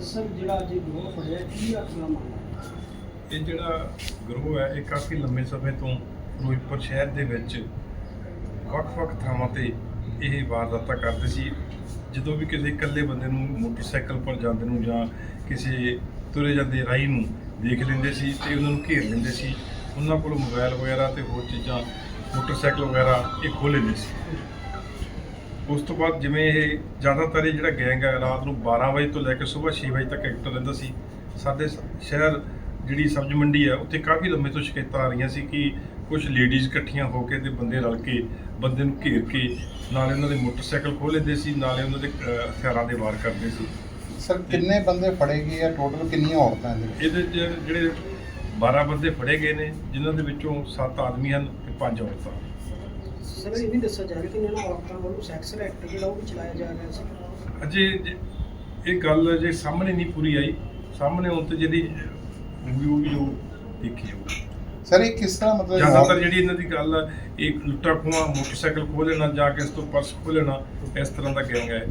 Sir, ਜਿਹੜਾ ਅੱਜ ਗਰੋਹ ਫੜਿਆ, ਕੀ ਆਪਣਾ ਮਾਮਲਾ ਇਹ ਜਿਹੜਾ ਗਰੋਹ ਹੈ, ਇਹ ਕਾਫੀ ਲੰਮੇ ਸਮੇਂ ਤੋਂ ਫਿਰੋਜ਼ਪੁਰ ਸ਼ਹਿਰ ਦੇ ਵਿੱਚ ਵੱਖ-ਵੱਖ ਥਾਵਾਂ ਤੇ ਇਹ ਵਾਰਦਾਤਾਂ ਕਰਦੇ ਸੀ। ਜਦੋਂ ਵੀ ਕਿਸੇ ਇਕੱਲੇ ਬੰਦੇ ਨੂੰ ਮੋਟਰਸਾਈਕਲ ਪਰ ਜਾਂਦੇ ਨੂੰ ਜਾਂ ਕਿਸੇ ਤੁਰੇ ਜਾਂਦੇ ਰਾਹੀ ਨੂੰ ਦੇਖ ਲੈਂਦੇ ਸੀ ਤੇ ਉਹਨਾਂ ਨੂੰ ਘੇਰ ਲੈਂਦੇ ਸੀ। ਉਹਨਾਂ ਕੋਲ ਮੋਬਾਈਲ ਵਗੈਰਾ ਤੇ ਹੋਰ ਚੀਜ਼ਾਂ ਮੋਟਰਸਾਈਕਲ ਵਗੈਰਾ ਇਹ ਖੋਹ ਲੈਂਦੇ ਸੀ ਉਸ ਤੋਂ ਬਾਅਦ ਜਿਵੇਂ ਇਹ ਜ਼ਿਆਦਾਤਰ ਇਹ ਜਿਹੜਾ ਗੈਂਗ ਹੈ ਰਾਤ ਨੂੰ 12 ਵਜੇ ਤੋਂ ਲੈ ਕੇ ਸਵੇਰ 6 ਵਜੇ ਤੱਕ ਐਕਟਿਵ ਰਹਿੰਦਾ ਸੀ। ਸਾਡੇ ਸ਼ਹਿਰ ਜਿਹੜੀ ਸਬਜ਼ ਮੰਡੀ ਹੈ ਉੱਥੇ ਕਾਫੀ ਲੰਮੇ ਤੋਂ ਸ਼ਿਕਾਇਤਾਂ ਆ ਰਹੀਆਂ ਸੀ ਕਿ ਕੁਝ ਲੇਡੀਜ਼ ਇਕੱਠੀਆਂ ਹੋ ਕੇ ਤੇ ਬੰਦੇ ਰਲ ਕੇ ਬੰਦੇ ਨੂੰ ਘੇਰ ਕੇ ਨਾਲੇ ਉਹਨਾਂ ਦੇ ਮੋਟਰਸਾਈਕਲ ਖੋਹ ਲੈਂਦੇ ਸੀ ਨਾਲੇ ਉਹਨਾਂ ਦੇ ਹਥਿਆਰਾਂ ਦੇ ਵਾਰ ਕਰਦੇ ਸੀ। ਸਰ ਕਿੰਨੇ ਬੰਦੇ ਫੜੇ ਗਏ ਆ? ਟੋਟਲ ਕਿੰਨੀਆਂ ਔਰਤਾਂ ਦੇ ਵਿੱਚ? ਇਹਦੇ 'ਚ ਜਿਹੜੇ 12 ਬੰਦੇ ਫੜੇ ਗਏ ਨੇ ਜਿਨ੍ਹਾਂ ਦੇ ਵਿੱਚੋਂ 7 ਆਦਮੀ ਹਨ ਤੇ 5 ਔਰਤਾਂ। ਸਰ ਇਹ ਵੀ ਦੱਸਿਆ ਜਾ ਰਿਹਾ ਕਿ ਇਹਨਾਂ ਔਰਤਾਂ ਵੱਲੋਂ ਸੈਕਸ ਐਕਟ ਜਿਹੜਾ ਉਹ ਵੀ ਚਲਾਇਆ ਜਾ ਰਿਹਾ ਸੀ। ਅਜੇ ਜ- ਇਹ ਗੱਲ ਜੇ ਸਾਹਮਣੇ ਨਹੀਂ ਪੂਰੀ ਆਈ। ਸਾਹਮਣੇ ਆਉਣ ਤੇ ਜਿਹੜੀ ਵੀ ਉਹ ਦੇਖੀ ਜਾਊਗੀ। ਸਰ ਇਹ ਕਿਸ ਤਰ੍ਹਾਂ ਮਤਲਬ ਜ਼ਿਆਦਾਤਰ ਜਿਹੜੀ ਇਹਨਾਂ ਦੀ ਗੱਲ ਆ ਇਹ ਲੁੱਟਾ ਖੋਹਾਂ ਮੋਟਰਸਾਈਕਲ ਖੋਹ ਲੈਣਾ ਜਾਂ ਕੇ ਇਸ ਤੋਂ ਪਰਸ ਖੋਹ ਲੈਣਾ ਇਸ ਤਰ੍ਹਾਂ ਦਾ ਗੈਂਗ ਹੈ।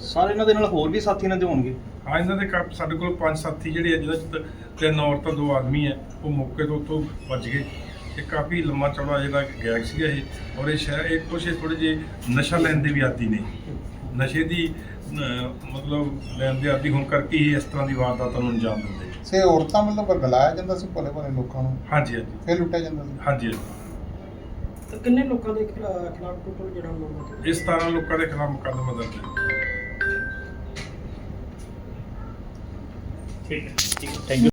ਸਾਰੇ ਇਹਨਾਂ ਦੇ ਨਾਲ ਹੋਰ ਵੀ ਸਾਥੀ ਇਹਨਾਂ ਦੇ ਹੋਣਗੇ? ਆ ਇਹਨਾਂ ਦੇ ਕਾ- ਸਾਡੇ ਕੋਲ ਪੰਜ ਸਾਥੀ ਜਿਹੜੇ ਆ ਚ ਤ- ਤਿੰਨ ਔਰਤਾਂ ਦੋ ਆਦਮੀ ਹੈ ਉਹ ਮੌਕੇ ਤੋਂ ਉੱਥੋਂ ਭੱਜ ਗਏ। ਇਹ ਕਾਫੀ ਲੰਮਾ ਚੌੜਾ ਜਿਹੜਾ ਗੈਂਗ ਸੀਗਾ ਇਹ। ਔਰ ਇਹ ਸ਼ਹਿਰ ਇਹ ਕੁਛ ਥੋੜੇ ਜਿਹੇ ਨਸ਼ਾ ਲੈਣ ਦੇ ਵੀ ਆਦੀ ਨੇ। ਨਸ਼ੇ ਦੀ ਅਹ, ਮਤਲਬ ਲੈਣ ਦੇ ਆਦੀ ਹੋਣ ਕਰਕੇ ਹੀ ਇਸ ਤਰ੍ਹਾਂ ਦੀ ਵਾਰਦਾਤਾਂ ਨੂੰ ਅੰਜਾਮ ਦਿੰਦੇ ਸੇ ਔਰਤਾਂ ਵੱਲੋਂ ਵਰਗਲਾਇਆ ਜਾਂਦਾ ਸੀ ਭੋਲੇ ਭੋਲੇ ਲੋਕਾਂ ਨੂੰ? ਹਾਂਜੀ ਹਾਂਜੀ। ਫਿਰ ਲੁੱਟਿਆ ਜਾਂਦਾ ਸੀ? ਹਾਂਜੀ ਹਾਂਜੀ। ਤਾਂ ਕਿੰਨੇ ਲੋਕਾਂ ਦੇ ਖਿਲਾ- ਖਿਲਾਫ ਟੋਟਲ ਜਿਹੜਾ ਮਾਮਲਾ ਇਸ ਤਰ੍ਹਾਂ ਲੋਕਾਂ ਦੇ ਖਿਲਾਫ ਮੁਕੱਦਮਾ ਦਰਜ ਹੈ। ঠিক ঠিক থ্যাংক ইউ